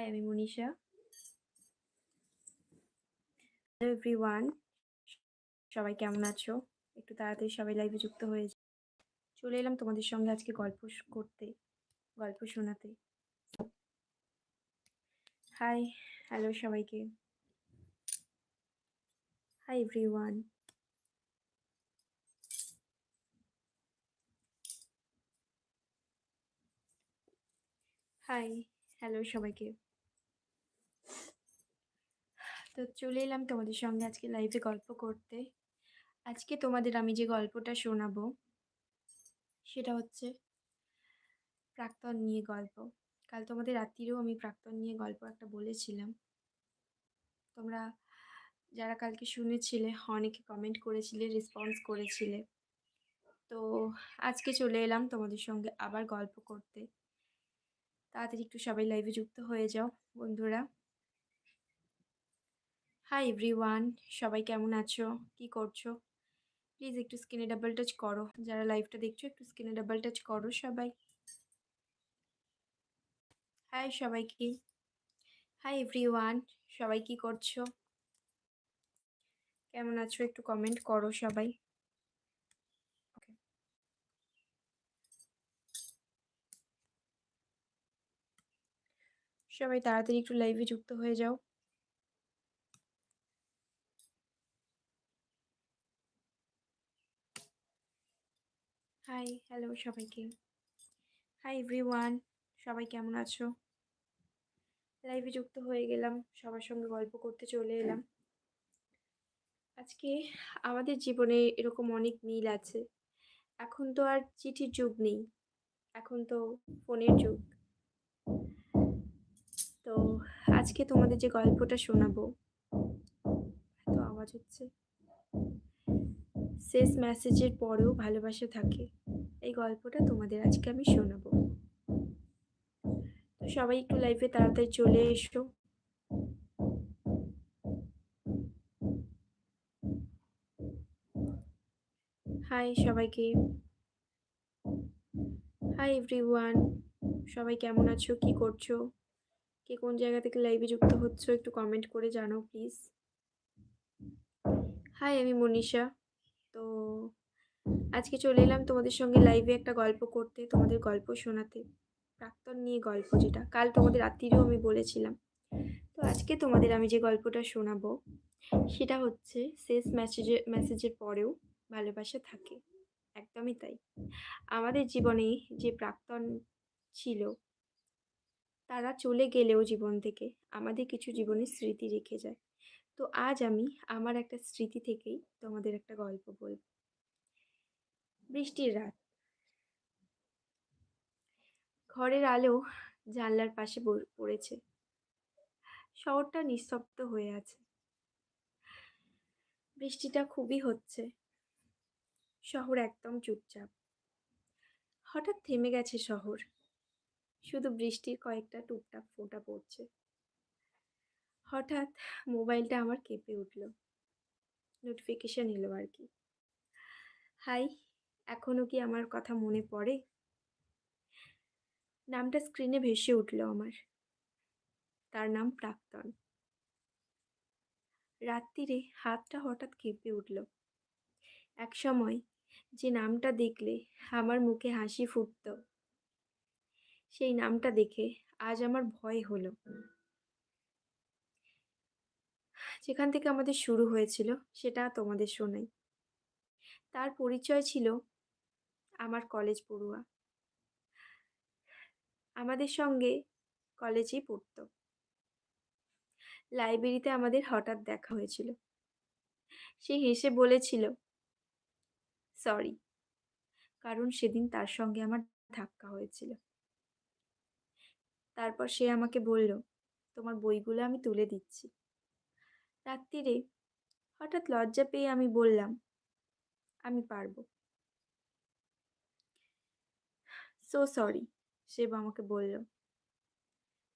High আমি Manisha hello everyone সবাই কেমন আছো? একটু তাড়াতাড়ি সবাই লাইভে যুক্ত হয়ে। চলে এলাম তোমাদের সঙ্গে আজকে গল্প করতে, গল্প শোনাতে। হাই হ্যালো সবাইকে। হাই এভরিওয়ান হাই হ্যালো সবাইকে। তো চলে এলাম তোমাদের সঙ্গে আজকে লাইভে গল্প করতে। আজকে তোমাদের আমি যে গল্পটা শোনাবো, সেটা হচ্ছে প্রাক্তন নিয়ে গল্প। কাল তোমাদের রাত্রিরেও আমি প্রাক্তন নিয়ে গল্প একটা বলেছিলাম। তোমরা যারা কালকে শুনেছিলে, অনেকে কমেন্ট করেছিলে রেসপন্স করেছিলে। তো আজকে চলে এলাম তোমাদের সঙ্গে আবার গল্প করতে। তাড়াতাড়ি একটু সবাই লাইভে যুক্ত হয়ে যাও, বন্ধুরা। হাই এভরিওয়ান সবাই কেমন আছো? কি করছ? প্লিজ একটু স্ক্রিনে ডাবল টাচ করো। যারা লাইভটা দেখছ, একটু স্ক্রিনে ডাবল টাচ করো সবাই। হাই সবাইকে। হাই এভরিওয়ান সবাই কি করছ? কেমন আছো? একটু কমেন্ট করো সবাই. সবাই তাড়াতাড়ি একটু লাইভে যুক্ত হয়ে যাও। হাই হ্যালো সবাইকে। হাই এভরিওয়ান সবাই কেমন আছো? লাইভে যুক্ত হয়ে গেলাম, সবার সঙ্গে গল্প করতে চলে এলাম। আজকে আমাদের জীবনে এরকম অনেক মিল আছে। এখন তো আর চিঠির যুগ নেই, এখন তো ফোনের যুগ। তো আজকে তোমাদের যে গল্পটা শোনাবো, এত আওয়াজ হচ্ছে। শেষ মেসেজের পরেও ভালোবাসা থাকে। এই গল্পটা তোমাদের আজকে আমি শোনাবো। তো সবাই একটু লাইভে তাড়াতাড়ি চলে এসো। হাই সবাইকে। হাই এভরিওয়ান সবাই কেমন আছো? কি করছ? কে কোন জায়গা থেকে লাইভে যুক্ত হচ্ছ? একটু কমেন্ট করে জানাও প্লিজ হাই আমি মনীষা। আজকে চলে এলাম তোমাদের সঙ্গে লাইভে একটা গল্প করতে, তোমাদের গল্প শোনাতে। প্রাক্তন নিয়ে গল্প যেটা। কাল তোমাদের রাত্রিরেও আমি বলেছিলাম। তো আজকে তোমাদের আমি যে গল্পটা শোনাবো, সেটা হচ্ছে শেষ মেসেজে মেসেজের পরেও ভালোবাসা থাকে। একদমই তাই। আমাদের জীবনে যে প্রাক্তন ছিল, তারা চলে গেলেও জীবন থেকে আমাদের কিছু জীবনের স্মৃতি রেখে যায়। তো আজ আমি আমার একটা স্মৃতি থেকেই তোমাদের একটা গল্প বলব। বৃষ্টির রাত। ঘরের আলো জানলার পাশে পড়েছে। শহরটা নিস্তব্ধ হয়ে আছে। বৃষ্টিটা খুবই হচ্ছে। শহর একদম চুপচাপ। হঠাৎ থেমে গেছে শহর। শুধু বৃষ্টির কয়েকটা টুপটাপ ফোঁটা পড়ছে। হঠাৎ মোবাইলটা আমার কেঁপে উঠল। নোটিফিকেশন এলো আর কি। হাই এখনও কি আমার কথা মনে পড়ে? নামটা স্ক্রিনে ভেসে উঠল আমার। তার নাম প্রাক্তন। রাত্রিরে হাতটা হঠাৎ কেঁপে উঠল। এক সময় যে নামটা দেখলে আমার মুখে হাসি ফুটত, সেই নামটা দেখে আজ আমার ভয় হলো। যেখান থেকে আমাদের শুরু হয়েছিল সেটা তোমাদের শোনাই। তার পরিচয় ছিল আমার কলেজ পড়ুয়া। আমাদের সঙ্গে কলেজেই পড়তো। লাইব্রেরিতে আমাদের হঠাৎ দেখা হয়েছিল। সে হেসে বলেছিল, সরি, কারণ সেদিন তার সঙ্গে আমার ধাক্কা হয়েছিল। তারপর সে আমাকে বলল, তোমার বইগুলো আমি তুলে দিচ্ছি। রাত্রিরে হঠাৎ লজ্জা পেয়ে আমি বললাম, আমি পারব। সো সরি সে আমাকে বলল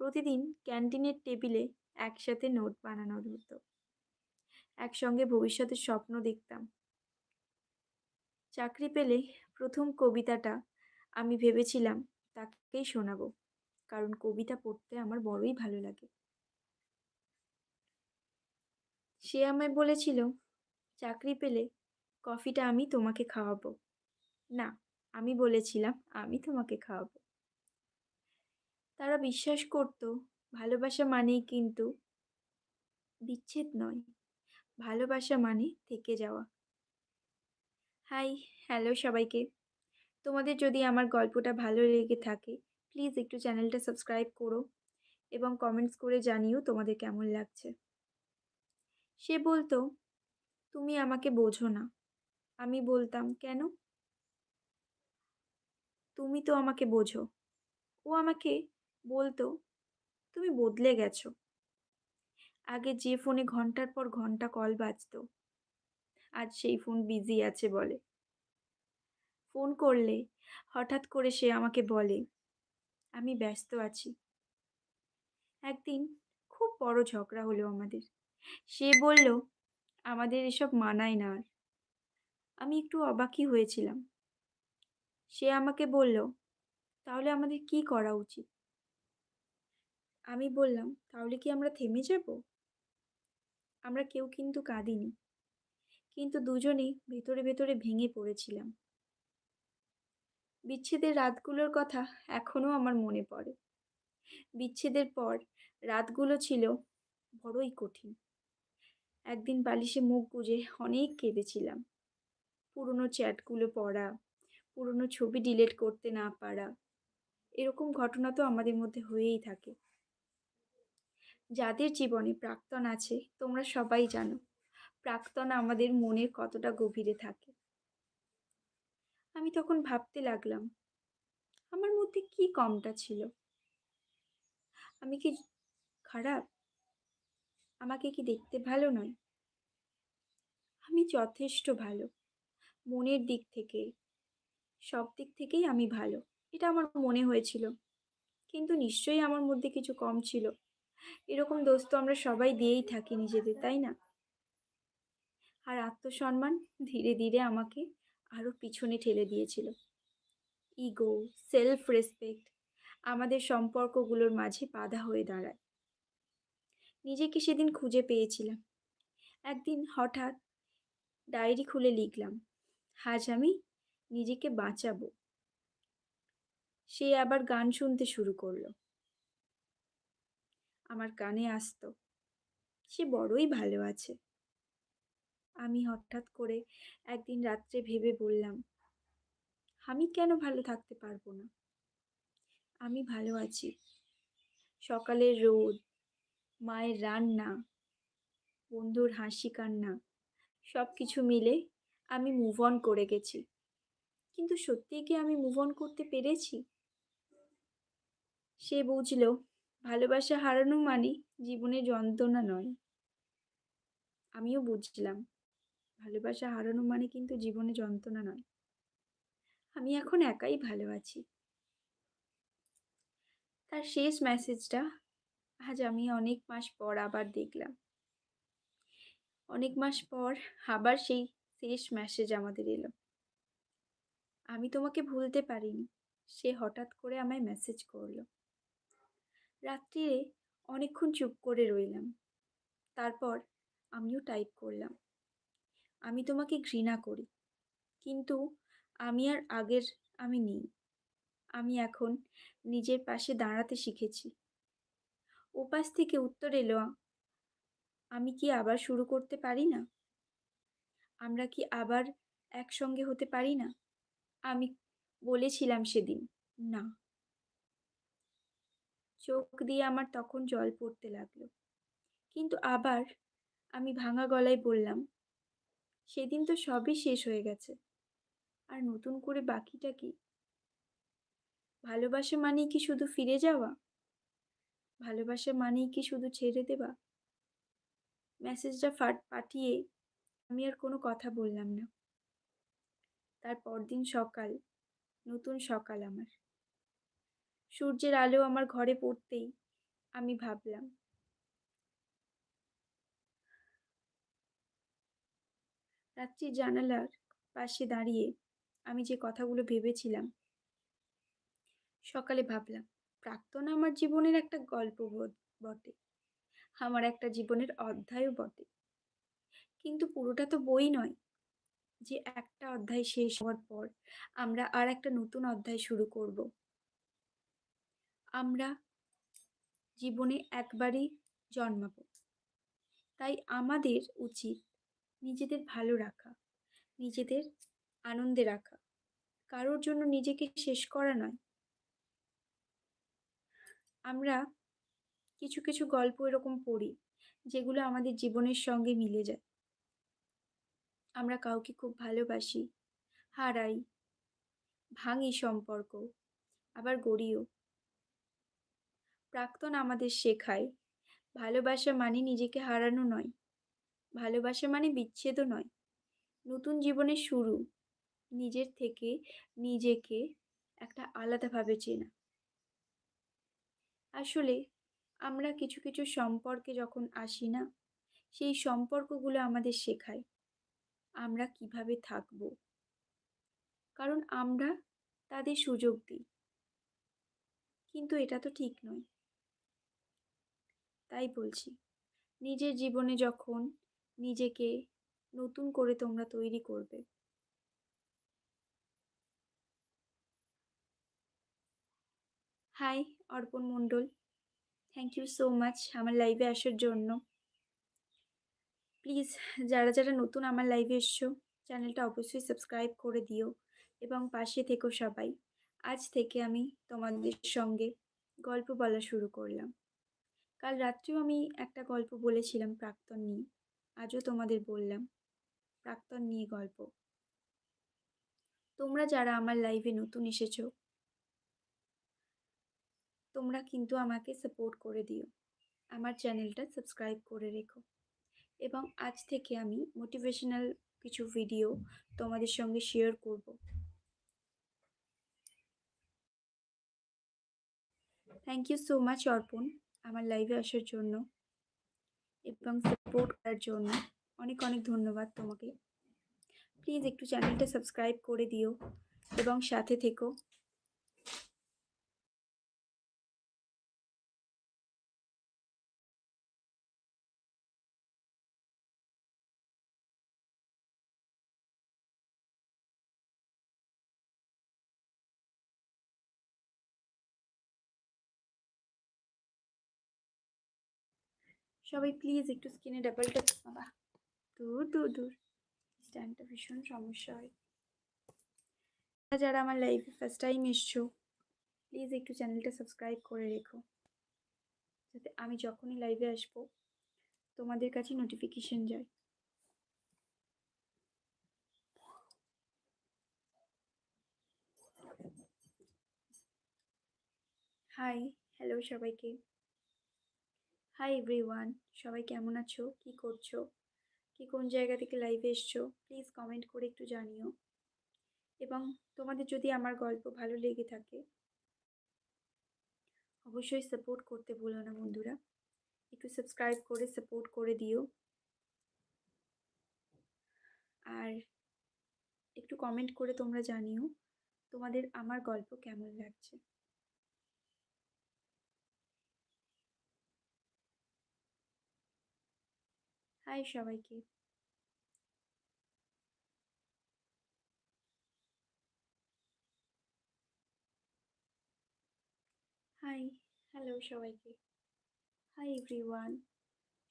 প্রতিদিন ক্যান্টিনের টেবিলে একসাথে নোট বানানোর হতো একসঙ্গে ভবিষ্যতের স্বপ্ন দেখতাম চাকরি পেলে প্রথম কবিতাটা আমি ভেবেছিলাম তাকেই শোনাবো কারণ কবিতা পড়তে আমার বড়ই ভালো লাগে। সে আমায় বলেছিল, চাকরি পেলে কফিটা আমি তোমাকে খাওয়াবো। না, আমি বলেছিলাম আমি তোমাকে খাওয়াবো। তারা বিশ্বাস করত ভালোবাসা মানেই কিন্তু বিচ্ছেদ নয়, ভালোবাসা মানে থেকে যাওয়া। হাই, হ্যালো সবাইকে। তোমাদের যদি আমার গল্পটা ভালো লেগে থাকে, প্লিজ একটু চ্যানেলটা সাবস্ক্রাইব করো এবং কমেন্টস করে জানিও তোমাদের কেমন লাগছে। সে বলতো, "তুমি আমাকে বোঝো না।" আমি বলতাম, "কেন?" "তুমি তো আমাকে বোঝো।" ও আমাকে বলতো, "তুমি বদলে গেছো।" আগে যে ফোনে ঘণ্টার পর ঘণ্টা কল বাজতো, আজ সেই ফোন বিজি আছে বলে। ফোন করলে হঠাৎ করে সে আমাকে বলে, "আমি ব্যস্ত আছি।" একদিন খুব বড় ঝগড়া হলো আমাদের। সে বলল, "আমাদের এসব মানায় না আর।" আমি একটু অবাকই হয়েছিলাম। সে আমাকে বলল, "তাহলে আমাদের কী করা উচিত?" আমি বললাম, "তাহলে কি আমরা থেমে যাব?" আমরা কেউ কিন্তু কাঁদিনি। কিন্তু দুজনেই ভেতরে, ভেতরে ভেঙে পড়েছিলাম। বিচ্ছেদের রাতগুলোর কথা এখনও আমার মনে পড়ে। বিচ্ছেদের পর রাতগুলো ছিল বড়ই কঠিন। একদিন বালিশে মুখ গুজে অনেক কেঁদেছিলাম। পুরনো চ্যাটগুলো পড়া, পুরনো ছবি ডিলিট করতে না পারা, এরকম ঘটনা তো আমাদের মধ্যে হয়েই থাকে। যাদের জীবনে প্রাক্তন আছে তোমরা সবাই জানো, প্রাক্তন আমাদের মনের কতটা গভীরে থাকে। আমি তখন ভাবতে লাগলাম, আমার মধ্যে কী কমটা ছিল? আমি কি খারাপ? আমাকে কি দেখতে ভালো নয়? আমি যথেষ্ট ভালো। মনের দিক থেকে, সব দিক থেকেই আমি ভালো। এটা আমার মনে হয়েছিল। কিন্তু নিশ্চয়ই আমার মধ্যে কিছু কম ছিল। এরকম দোষ তো আমরা সবাই দিয়েই থাকি নিজেদের, তাই না? আর আত্মসম্মান ধীরে, ধীরে আমাকে আরও পিছনে ঠেলে দিয়েছিল। ইগো, সেলফ রেসপেক্ট আমাদের সম্পর্কগুলোর মাঝে বাধা হয়ে দাঁড়ায়। নিজেকে সেদিন খুঁজে পেয়েছিলাম। একদিন হঠাৎ ডায়েরি খুলে লিখলাম, আজ আমি নিজেকে বাঁচাবো। সে আবার গান শুনতে শুরু করল। আমার কানে আসতো, সে বড়ই ভালো আছে। আমি হঠাৎ করে একদিন রাত্রে ভেবে বললাম, আমি কেন ভালো থাকতে পারব না? আমি ভালো আছি। সকালের রোদ, মায়ের রান্না, বন্ধুর হাসি কান্না সব কিছু মিলে আমি মুভ অন করে গেছি। কিন্তু সত্যিই কি আমি মুভ অন করতে পেরেছি? সে বুঝল, ভালোবাসা হারানো মানে জীবনে যন্ত্রণা নয়। আমিও বুঝলাম, ভালোবাসা হারানো মানে কিন্তু জীবনে যন্ত্রণা নয়। আমি এখন একাই ভালো আছি। তার শেষ মেসেজটা আজ আমি অনেক মাস পর আবার দেখলাম। অনেক মাস পর আবার সেই শেষ মেসেজ আমাদের এলো। আমি তোমাকে ভুলতে পারিনি। সে হঠাৎ করে আমায় মেসেজ করল। রাত্রিরে অনেকক্ষণ চুপ করে রইলাম। তারপর আমিও টাইপ করলাম, আমি তোমাকে ঘৃণা করি। কিন্তু আমি আর আগের আমি নেই। আমি এখন নিজের পাশে দাঁড়াতে শিখেছি। ওপাশ থেকে উত্তর এলো, আমি কি আবার শুরু করতে পারি না? আমরা কি আবার একসঙ্গে হতে পারি না? আমি বলেছিলাম সেদিন, না। চোখ দিয়ে আমার তখন জল পড়তে লাগল। কিন্তু আবার আমি ভাঙা গলায় বললাম, সেদিন তো সবই শেষ হয়ে গেছে। আর নতুন করে বাকিটা কি? ভালোবাসা মানেই কি শুধু ফিরে যাওয়া? ভালোবাসা মানেই কি শুধু ছেড়ে দেওয়া? মেসেজটা ফাট পাঠিয়ে আমি আর কোনো কথা বললাম না। তার পরদিন সকাল, নতুন সকাল আমার। সূর্যের আলো আমার ঘরে পড়তেই আমি ভাবলাম রাত্রির জানালার পাশে দাঁড়িয়ে আমি যে কথাগুলো ভেবেছিলাম সকালে ভাবলাম প্রাক্তন আমার জীবনের একটা গল্প বটে। আমার একটা জীবনের অধ্যায়ও বটে। কিন্তু পুরোটা তো বই নয় যে একটা অধ্যায় শেষ হওয়ার পর আমরা আর একটা নতুন অধ্যায় শুরু করব। আমরা জীবনে একবারই জন্মাবো। তাই আমাদের উচিত নিজেদের ভালো রাখা, নিজেদের আনন্দে রাখা। কারোর জন্য নিজেকে শেষ করা নয়। আমরা কিছু, কিছু গল্প এরকম পড়ি যেগুলো আমাদের জীবনের সঙ্গে মিলে যায়। আমরা কাউকে খুব ভালোবাসি, হারাই, ভাঙি সম্পর্ক, আবার গড়িও। প্রাক্তন আমাদের শেখায় ভালোবাসা মানে নিজেকে হারানো নয়। ভালোবাসা মানে বিচ্ছেদও নয়। নতুন জীবনের শুরু। নিজের থেকে নিজেকে একটা আলাদাভাবে চেনা। আসলে আমরা কিছু, কিছু সম্পর্কে যখন আসি না, সেই সম্পর্কগুলো আমাদের শেখায় আমরা কীভাবে থাকব। কারণ আমরা তাদের সুযোগ দিই। কিন্তু এটা তো ঠিক নয়। তাই বলছি, নিজের জীবনে যখন নিজেকে নতুন করে তোমরা তৈরি করবে hi Arpan Mondal thank you so much আমার লাইভে আসার জন্য প্লিজ যারা যারা নতুন আমার লাইভে এসছো চ্যানেলটা অবশ্যই সাবস্ক্রাইব করে দিও এবং পাশে থেকো সবাই। আজ থেকে আমি তোমাদের সঙ্গে গল্প বলা শুরু করলাম। কাল রাত্রেও আমি একটা গল্প বলেছিলাম প্রাক্তন নিয়ে। আজও তোমাদের বললাম, প্রাক্তন নিয়ে গল্প। তোমরা যারা আমার লাইভে নতুন এসেছ, তোমরা কিন্তু আমাকে সাপোর্ট করে দিও। আমার চ্যানেলটা সাবস্ক্রাইব করে রেখো। এবং আজ থেকে আমি মোটিভেশনাল কিছু ভিডিও তোমাদের সঙ্গে শেয়ার করব। থ্যাংক ইউ সো মাচ অর্পণ, আমার লাইভে আসার জন্য এবং সাপোর্ট করার জন্য অনেক অনেক ধন্যবাদ তোমাকে। প্লিজ একটু চ্যানেলটা সাবস্ক্রাইব করে দিও এবং সাথে থেকো। সবাই প্লিজ একটু স্ক্রিনে ডাবল ট্যাপ বাবা। দূর দূর দূর। স্ট্যান্ডটা ভীষণ সমস্যা হয়। যারা আমার লাইফে ফার্স্ট টাইম এসছো প্লিজ একটু চ্যানেলটা সাবস্ক্রাইব করে রেখো। যাতে আমি যখনই লাইভে আসব, তোমাদের কাছে নোটিফিকেশন যায়। হাই হ্যালো সবাইকে। হাই এভরিওয়ান সবাই কেমন আছো? কি করছ? কি কোন জায়গা থেকে লাইভে এসছো? প্লিজ কমেন্ট করে একটু জানিও। এবং তোমাদের যদি আমার গল্প ভালো লেগে থাকে, অবশ্যই সাপোর্ট করতে ভুলো না, বন্ধুরা। একটু সাবস্ক্রাইব করে সাপোর্ট করে দিও। আর একটু কমেন্ট করে তোমরা জানিও তোমাদের আমার গল্প কেমন লাগছে। হাই সবাইকে। হাই হ্যালো সবাইকে। হাই এভরিওয়ান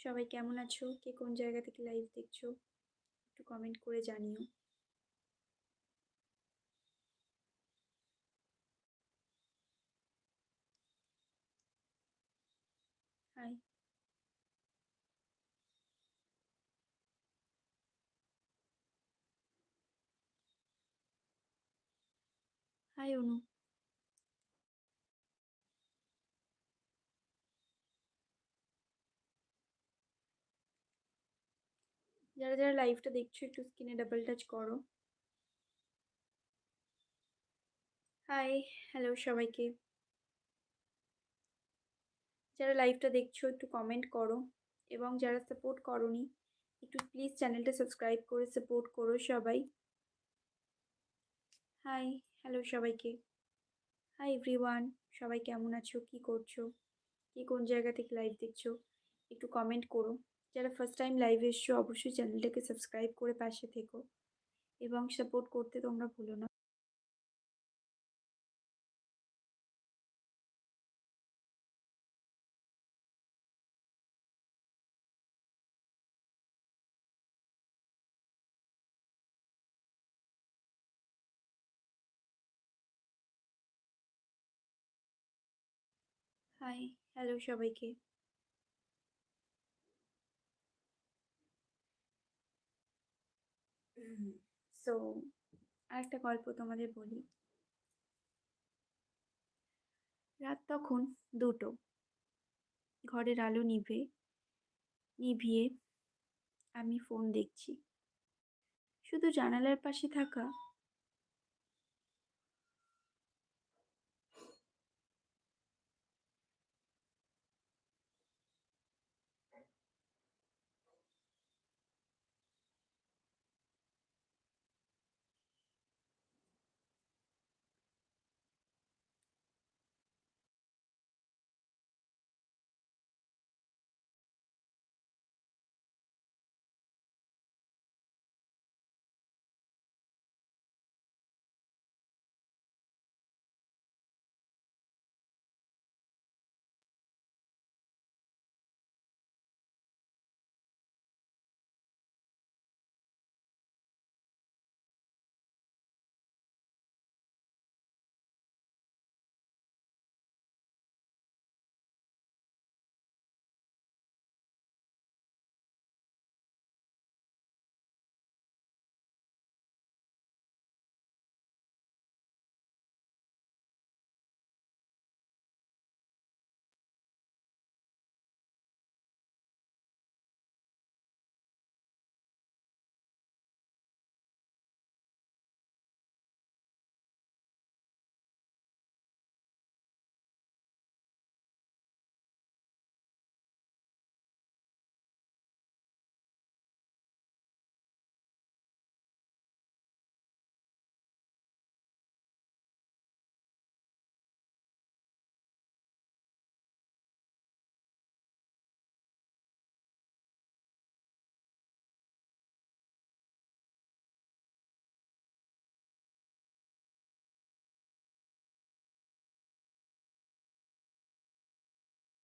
সবাই কেমন আছো? কে কোন জায়গা থেকে লাইভ দেখছ? একটু কমেন্ট করে জানিও হাই হাই অনু যারা যারা লাইভটা দেখছ, একটু স্ক্রিনে ডাবল টাচ করো। হাই হ্যালো সবাইকে। যারা লাইভটা দেখছ, একটু কমেন্ট করো এবং যারা সাপোর্ট করনি, একটু প্লিজ চ্যানেলটা সাবস্ক্রাইব করে সাপোর্ট করো সবাই। হাই হ্যালো সবাইকে। হাই এভরিওয়ান সবাই কেমন আছো? কি করছ? কি কোন জায়গা থেকে লাইভ দেখছ? একটু কমেন্ট করো। যারা ফার্স্ট টাইম লাইভ এসছো, অবশ্যই চ্যানেলটাকে সাবস্ক্রাইব করে পাশে থেকো এবং সাপোর্ট করতে তোমরা ভুলো না। হাই হ্যালো সবাইকে। সো আরেকটা গল্প তোমাদের বলি। রাত তখন দুটো। ঘরের আলো নিভে, নিভিয়ে আমি ফোন দেখছি। শুধু জানালার পাশে থাকা